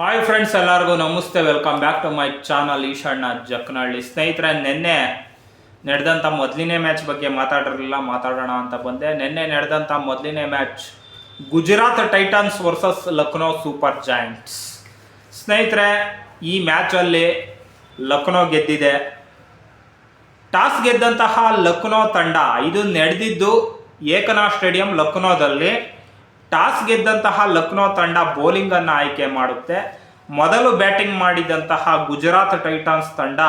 Hi friends ಎಲ್ಲರಿಗೂ ನಮಸ್ತೆ. Welcome back to my channel Eshanna Jaknahalli. ಸ್ನೇಹಿತರೆ, ನಿನ್ನೆ ನಡೆದಂಥ ಮೊದಲನೇ ಮ್ಯಾಚ್ ಬಗ್ಗೆ ಮಾತಾಡಿರಲಿಲ್ಲ ಮಾತಾಡೋಣ ಅಂತ ಬಂದೆ. ನಿನ್ನೆ ನಡೆದಂಥ ಮೊದಲನೇ match Gujarat Titans versus Lucknow Super Giants ಸ್ನೇಹಿತರೆ, ಈ ಮ್ಯಾಚಲ್ಲಿ ಲಕ್ನೋ ಗೆದ್ದಿದೆ. ಟಾಸ್ ಗೆದ್ದಂತಹ ಲಕ್ನೋ ತಂಡ, ಇದು ನಡೆದಿದ್ದು ಏಕನಾ ಸ್ಟೇಡಿಯಂ ಲಕ್ನೋದಲ್ಲಿ ಟಾಸ್ ಗೆದ್ದಂತಹ ಲಕ್ನೋ ತಂಡ ಬೌಲಿಂಗ್ ಅನ್ನು ಆಯ್ಕೆ ಮಾಡುತ್ತೆ. ಮೊದಲು ಬ್ಯಾಟಿಂಗ್ ಮಾಡಿದಂತಹ ಗುಜರಾತ್ ಟೈಟಾನ್ಸ್ ತಂಡ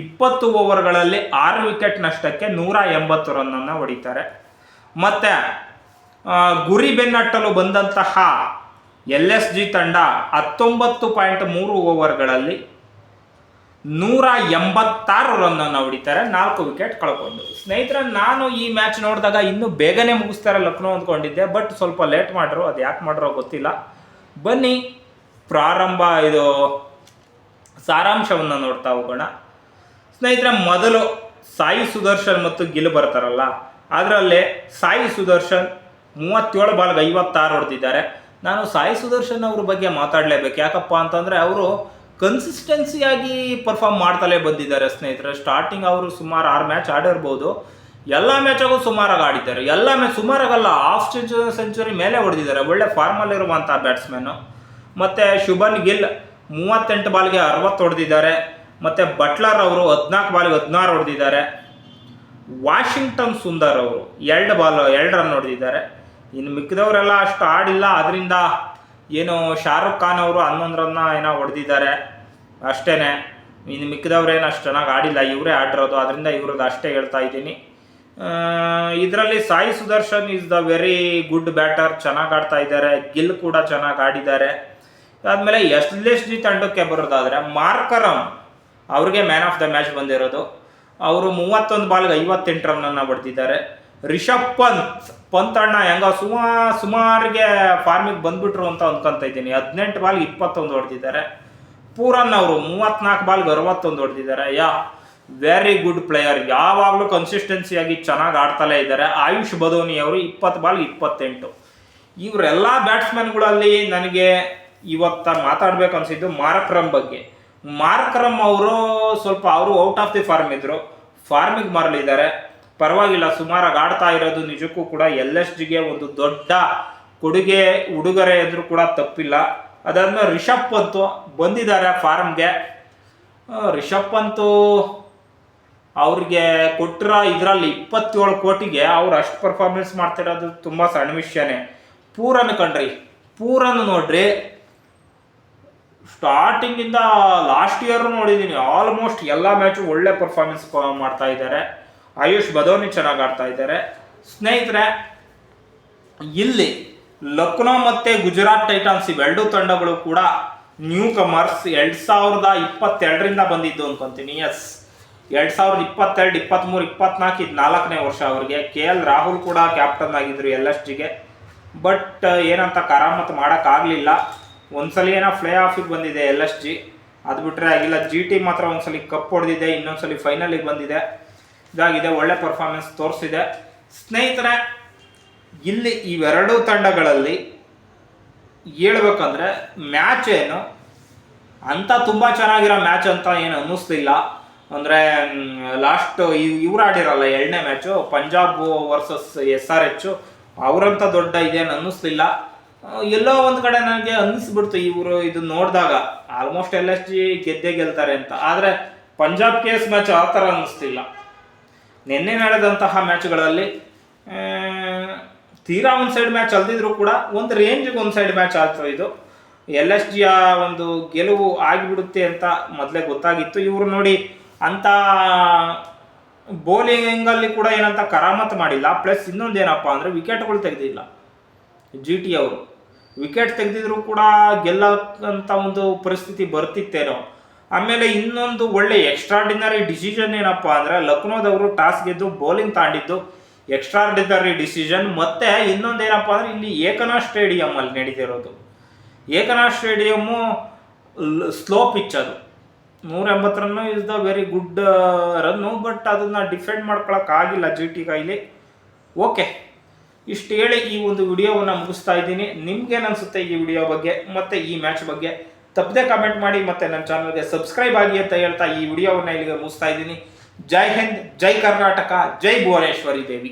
ಇಪ್ಪತ್ತು ಓವರ್ಗಳಲ್ಲಿ ಆರು ವಿಕೆಟ್ ನಷ್ಟಕ್ಕೆ ನೂರ ಎಂಬತ್ತು ರನ್ನನ್ನು ಹೊಡಿತಾರೆ. ಮತ್ತೆ ಗುರಿ ಬೆನ್ನಟ್ಟಲು ಬಂದಂತಹ ಎಲ್ ಎಸ್ ಜಿ ತಂಡ ಹತ್ತೊಂಬತ್ತು ಪಾಯಿಂಟ್ ಮೂರು ಓವರ್ಗಳಲ್ಲಿ ನೂರ ಎಂಬತ್ತಾರು ರನ್ನನ್ನು ಹೊಡಿತಾರೆ, ನಾಲ್ಕು ವಿಕೆಟ್ ಕಳ್ಕೊಂಡು. ಸ್ನೇಹಿತರ, ನಾನು ಈ ಮ್ಯಾಚ್ ನೋಡಿದಾಗ ಇನ್ನೂ ಬೇಗನೆ ಮುಗಿಸ್ತಾರೆ ಲಕ್ನೋ ಅಂದ್ಕೊಂಡಿದ್ದೆ ಬಟ್ ಸ್ವಲ್ಪ ಲೇಟ್ ಮಾಡ್ರು, ಅದು ಯಾಕೆ ಮಾಡ್ರೋ ಗೊತ್ತಿಲ್ಲ. ಬನ್ನಿ, ಪ್ರಾರಂಭ, ಇದು ಸಾರಾಂಶವನ್ನು ನೋಡ್ತಾ ಹೋಗೋಣ. ಸ್ನೇಹಿತರೆ, ಮೊದಲು ಸಾಯಿ ಸುದರ್ಶನ್ ಮತ್ತು ಗಿಲ್ ಬರ್ತಾರಲ್ಲ, ಅದರಲ್ಲೇ ಸಾಯಿ ಸುದರ್ಶನ್ ಮೂವತ್ತೇಳು ಬಾಲ್ಗೆ ಐವತ್ತಾರು ಹೊಡೆದಿದ್ದಾರೆ. ನಾನು ಸಾಯಿ ಸುದರ್ಶನ್ ಅವ್ರ ಬಗ್ಗೆ ಮಾತಾಡಲೇಬೇಕು. ಯಾಕಪ್ಪ ಅಂತಂದರೆ, ಅವರು ಕನ್ಸಿಸ್ಟೆನ್ಸಿಯಾಗಿ ಪರ್ಫಾರ್ಮ್ ಮಾಡ್ತಲೇ ಬಂದಿದ್ದಾರೆ ಸ್ನೇಹಿತರೆ. ಸ್ಟಾರ್ಟಿಂಗ್ ಅವರು ಸುಮಾರು ಆರು ಮ್ಯಾಚ್ ಆಡಿರ್ಬೋದು. ಎಲ್ಲ ಮ್ಯಾಚಾಗೂ ಸುಮಾರಾಗಿ ಆಡಿದ್ದಾರೆ. ಎಲ್ಲ ಮ್ಯಾಚ್ ಸುಮಾರಾಗಲ್ಲ ಹಾಫ್ ಸೆಂಚುರಿ ಸೆಂಚುರಿ ಮೇಲೆ ಹೊಡೆದಿದ್ದಾರೆ. ಒಳ್ಳೆ ಫಾರ್ಮಲ್ಲಿರುವಂಥ ಬ್ಯಾಟ್ಸ್ಮನ್ನು ಮತ್ತು ಶುಭನ್ ಗಿಲ್ ಮೂವತ್ತೆಂಟು ಬಾಲ್ಗೆ ಅರವತ್ತು ಹೊಡೆದಿದ್ದಾರೆ. ಮತ್ತು ಬಟ್ಲರ್ ಅವರು ಹದಿನಾಲ್ಕು ಬಾಲ್ಗೆ ಹದಿನಾರು ಹೊಡೆದಿದ್ದಾರೆ. ವಾಷಿಂಗ್ಟನ್ ಸುಂದರ್ ಅವರು ಎರಡು ಬಾಲ್, ಎರಡು ರನ್ ಹೊಡೆದಿದ್ದಾರೆ. ಇನ್ನು ಮಿಕ್ಕಿದವರೆಲ್ಲ ಅಷ್ಟು ಆಡಿಲ್ಲ. ಅದರಿಂದ ಏನು ಶಾರುಖ್ ಖಾನ್ ಅವರು ಹನ್ನೊಂದು ರನ್ನ ಏನೋ ಹೊಡೆದಿದ್ದಾರೆ. ಅಷ್ಟೇ ಇನ್ನು ಮಿಕ್ಕಿದವ್ರೇನು ಅಷ್ಟು ಚೆನ್ನಾಗಿ ಆಡಿಲ್ಲ. ಇವರೇ ಆಡಿರೋದು. ಅದರಿಂದ ಇವ್ರದ್ದು ಅಷ್ಟೇ ಹೇಳ್ತಾ ಇದ್ದೀನಿ. ಇದರಲ್ಲಿ Sai Sudharsan is the very good batter ಚೆನ್ನಾಗಿ ಆಡ್ತಾ ಇದ್ದಾರೆ. ಗಿಲ್ ಕೂಡ ಚೆನ್ನಾಗಿ ಆಡಿದ್ದಾರೆ. ಅದಾದಮೇಲೆ ಎಸ್ ತಂಡಕ್ಕೆ ಬರೋದಾದರೆ ಮಾರ್ಕರಮ್ ಅವ್ರಿಗೆ ಮ್ಯಾನ್ ಆಫ್ ದ ಮ್ಯಾಚ್ ಬಂದಿರೋದು. ಅವರು ಮೂವತ್ತೊಂದು ಬಾಲ್ಗೆ ಐವತ್ತೆಂಟು ರನ್ನನ್ನು ಹೊಡೆದಿದ್ದಾರೆ. ರಿಷಬ್ ಪಂತ್ ಪಂತ್ ಅಣ್ಣ ಹೆಂಗ ಸುಮಾ, ಸುಮಾರಿಗೆ ಫಾರ್ಮಿಗೆ ಬಂದ್ಬಿಟ್ರು ಅಂತ ಅನ್ಕೊಂತ ಇದ್ದೀನಿ. ಹದಿನೆಂಟು ಬಾಲ್ಗೆ ಇಪ್ಪತ್ತೊಂದು ಹೊಡೆದಿದ್ದಾರೆ. ಪೂರನ್ ಅವರು ಮೂವತ್ನಾಲ್ಕು ಬಾಲ್ಗೆ ಅರವತ್ತೊಂದು ಹೊಡೆದಿದ್ದಾರೆ. ಯಾ ವೆರಿ ಗುಡ್ ಪ್ಲೇಯರ್ ಯಾವಾಗಲೂ ಕನ್ಸಿಸ್ಟೆನ್ಸಿಯಾಗಿ ಚೆನ್ನಾಗಿ ಆಡ್ತಲೇ ಇದ್ದಾರೆ. ಆಯುಷ್ ಬದೋನಿ ಅವರು ಇಪ್ಪತ್ತು ಬಾಲ್ಗೆ ಇಪ್ಪತ್ತೆಂಟು. ಇವರೆಲ್ಲ ಬ್ಯಾಟ್ಸ್ಮನ್ಗಳಲ್ಲಿ ನನಗೆ ಇವತ್ತ ಮಾತಾಡ್ಬೇಕು ಅನ್ಸಿದ್ದು ಮಾರಕ್ರಮ್ ಬಗ್ಗೆ. ಮಾರಕ್ರಮ್ ಅವರು ಸ್ವಲ್ಪ ಅವರು ಔಟ್ ಆಫ್ ದಿ ಫಾರ್ಮ್ ಇದ್ದರು ಫಾರ್ಮಿಗೆ ಮರಳಿದ್ದಾರೆ. ಪರವಾಗಿಲ್ಲ, ಸುಮಾರಾಗಿ ಆಡ್ತಾ ಇರೋದು ನಿಜಕ್ಕೂ ಕೂಡ ಎಲ್ ಎಸ್ ಜಿಗೆ ಒಂದು ದೊಡ್ಡ ಕೊಡುಗೆ, ಉಡುಗೊರೆ ಎಂದರೂ ಕೂಡ ತಪ್ಪಿಲ್ಲ. ಅದಾದ್ಮೇಲೆ ರಿಷಬ್ ಪಂತ್ ಬಂದಿದ್ದಾರೆ ಫಾರ್ಮ್ಗೆ. ರಿಷಬ್ ಪಂತು ಅವ್ರಿಗೆ ಕೊಟ್ಟಿರೋ ಇದರಲ್ಲಿ ಇಪ್ಪತ್ತೇಳು ಕೋಟಿಗೆ ಅವ್ರು ಅಷ್ಟು ಪರ್ಫಾರ್ಮೆನ್ಸ್ ಮಾಡ್ತಿರೋದು ತುಂಬ ಸಣ್ಣ ವಿಷಯನೇ. ಪೂರನ್ನು ಕಣ್ರಿ ಪೂರನ್ನು ನೋಡ್ರಿ. ಸ್ಟಾರ್ಟಿಂಗಿಂದ ಲಾಸ್ಟ್ ಇಯರ್ ನೋಡಿದ್ದೀನಿ ಆಲ್ಮೋಸ್ಟ್ ಎಲ್ಲ ಮ್ಯಾಚು ಒಳ್ಳೆ ಪರ್ಫಾರ್ಮೆನ್ಸ್ ಮಾಡ್ತಾ ಇದ್ದಾರೆ. ಆಯುಷ್ ಬದೋನಿ ಚೆನ್ನಾಗಿ ಆಡ್ತಾ ಇದ್ದಾರೆ. ಸ್ನೇಹಿತರೆ, ಇಲ್ಲಿ ಲಕ್ನೋ ಮತ್ತೆ ಗುಜರಾತ್ ಟೈಟಾನ್ಸ್ ಇವೆರಡು ತಂಡಗಳು ಕೂಡ ನ್ಯೂ ಕಮರ್ಸ್ ಎರಡು ಸಾವಿರದ ಇಪ್ಪತ್ತೆರಡರಿಂದ ಬಂದಿದ್ದು ಅನ್ಕೊಂತೀನಿ. ಎಸ್ ಎರಡ್ ಸಾವಿರದ ಇಪ್ಪತ್ತೆರಡು, ಇಪ್ಪತ್ತ್ಮೂರು ಇಪ್ಪತ್ನಾಲ್ಕು ಇದು ನಾಲ್ಕನೇ ವರ್ಷ ಅವರಿಗೆ. ಕೆ ಎಲ್ ರಾಹುಲ್ ಕೂಡ ಕ್ಯಾಪ್ಟನ್ ಆಗಿದ್ರು ಎಲ್ ಎಸ್ ಜಿಗೆ. ಬಟ್ ಏನಂತ ಕರಾಮತ್ ಮಾಡೋಕ್ಕಾಗಲಿಲ್ಲ. ಒಂದ್ಸಲಿ ಏನೋ ಫ್ಲೇ ಆಫಿಗೆ ಬಂದಿದೆ ಎಲ್ ಎಸ್ ಜಿ. ಅದು ಬಿಟ್ಟರೆ ಆಗಿಲ್ಲ. ಜಿ ಟಿ ಮಾತ್ರ ಒಂದ್ಸಲಿ ಕಪ್ ಹೊಡೆದಿದೆ, ಇನ್ನೊಂದ್ಸಲಿ ಫೈನಲಿಗೆ ಬಂದಿದೆ. ಇದಾಗಿದೆ, ಒಳ್ಳೆ ಪರ್ಫಾರ್ಮೆನ್ಸ್ ತೋರಿಸಿದೆ. ಸ್ನೇಹಿತರೆ, ಇಲ್ಲಿ ಇವೆರಡೂ ತಂಡಗಳಲ್ಲಿ ಹೇಳ್ಬೇಕಂದ್ರೆ ಮ್ಯಾಚ್ ಏನು? ಅಂತ ತುಂಬ ಚೆನ್ನಾಗಿರೋ ಮ್ಯಾಚ್ ಅಂತ ಏನು ಅನ್ನಿಸ್ತಿಲ್ಲ ಅಂದರೆ ಲಾಸ್ಟ್ ಇವ್ರು ಆಡಿರಲ್ಲ ಎರಡನೇ match Punjab versus S R H ಅವರಂತ ದೊಡ್ಡ ಇದೇನು ಅನ್ನಿಸ್ಲಿಲ್ಲ. ಎಲ್ಲೋ ಒಂದು ಕಡೆ ನನಗೆ ಅನ್ನಿಸ್ಬಿಡ್ತು ಇವರು ಇದು ನೋಡಿದಾಗ. ಆಲ್ಮೋಸ್ಟ್ ಎಲ್ಲ ಜಿ ಗೆದ್ದೇ ಗೆಲ್ತಾರೆ ಅಂತ. ಆದರೆ, ಪಂಜಾಬ್ ಕೇಸ್ ಮ್ಯಾಚ್ ಆ ಥರ ಅನ್ನಿಸ್ತಿಲ್ಲ ನಿನ್ನೆ ನಡೆದಂತಹ ಮ್ಯಾಚ್ಗಳಲ್ಲಿ ತೀರಾ ಒಂದು ಸೈಡ್ ಮ್ಯಾಚ್ ಅಲ್ದಿದ್ರು ಕೂಡ ಒಂದು ರೇಂಜ್ಗೆ ಒಂದು ಸೈಡ್ ಮ್ಯಾಚ್ ಆಯಿತು ಇದು. ಎಲ್ ಎಸ್ ಜಿಯ ಒಂದು ಗೆಲುವು ಆಗಿಬಿಡುತ್ತೆ ಅಂತ ಮೊದಲೇ ಗೊತ್ತಾಗಿತ್ತು. ಇವರು ನೋಡಿ ಅಂತ ಬೌಲಿಂಗಲ್ಲಿ ಕೂಡ ಏನಂತ ಕರಾಮತ್ ಮಾಡಿಲ್ಲ. ಪ್ಲಸ್ ಇನ್ನೊಂದು ಏನಪ್ಪ ಅಂದರೆ ವಿಕೆಟ್ಗಳು ತೆಗೆದಿಲ್ಲ. ಜಿ ಟಿ ಅವರು. ವಿಕೆಟ್ ತೆಗೆದಿದ್ರು ಕೂಡ ಗೆಲ್ಲಂತ ಒಂದು ಪರಿಸ್ಥಿತಿ ಬರ್ತಿತ್ತೇನೋ. ಆಮೇಲೆ ಇನ್ನೊಂದು ಒಳ್ಳೆ ಎಕ್ಸ್ಟ್ರಾರ್ಡಿನರಿ ಡಿಸಿಷನ್ ಏನಪ್ಪ ಅಂದರೆ ಲಕ್ನೋದವರು ಟಾಸ್ ಗೆದ್ದು ಬೌಲಿಂಗ್ ತಾಂಡಿದ್ದು ಎಕ್ಸ್ಟ್ರಾರ್ಡಿನರಿ ಡಿಸಿಷನ್ ಮತ್ತೆ ಇನ್ನೊಂದು ಏನಪ್ಪಾ ಅಂದರೆ ಇಲ್ಲಿ ಏಕನಾ ಸ್ಟೇಡಿಯಮ್ಮಲ್ಲಿ ನಡೀತಿರೋದು. ಏಕನಾಥ್ ಸ್ಟೇಡಿಯಮ್ಮು ಸ್ಲೋ ಪಿಚ್ ಅದು. ನೂರ ಎಂಬತ್ತು run is the very good run but ಅದನ್ನು ಡಿಫೆಂಡ್ ಮಾಡ್ಕೊಳಕ್ಕಾಗಿಲ್ಲ ಜಿ ಟಿ ಕೈಲಿ ಓಕೆ ಇಷ್ಟು ಹೇಳಿ ಈ ಒಂದು ವಿಡಿಯೋವನ್ನು ಮುಗಿಸ್ತಾ ಇದ್ದೀನಿ. ನಿಮ್ಗೇನು ಅನಿಸುತ್ತೆ ಈ ವಿಡಿಯೋ ಬಗ್ಗೆ, ಮತ್ತು ಈ ಮ್ಯಾಚ್ ಬಗ್ಗೆ? ತಪ್ಪದೆ ಕಮೆಂಟ್ ಮಾಡಿ ಮತ್ತೆ ನನ್ನ ಚಾನಲ್ಗೆ ಸಬ್ಸ್ಕ್ರೈಬ್ ಆಗಿ ಅಂತ ಹೇಳ್ತಾ ಈ ವಿಡಿಯೋವನ್ನು ಇಲ್ಲಿಗೆ ಮುಗಿಸ್ತಾ ಇದ್ದೀನಿ. ಜೈ ಹಿಂದ್, ಜೈ ಕರ್ನಾಟಕ, ಜೈ ಭುವನೇಶ್ವರಿ ದೇವಿ.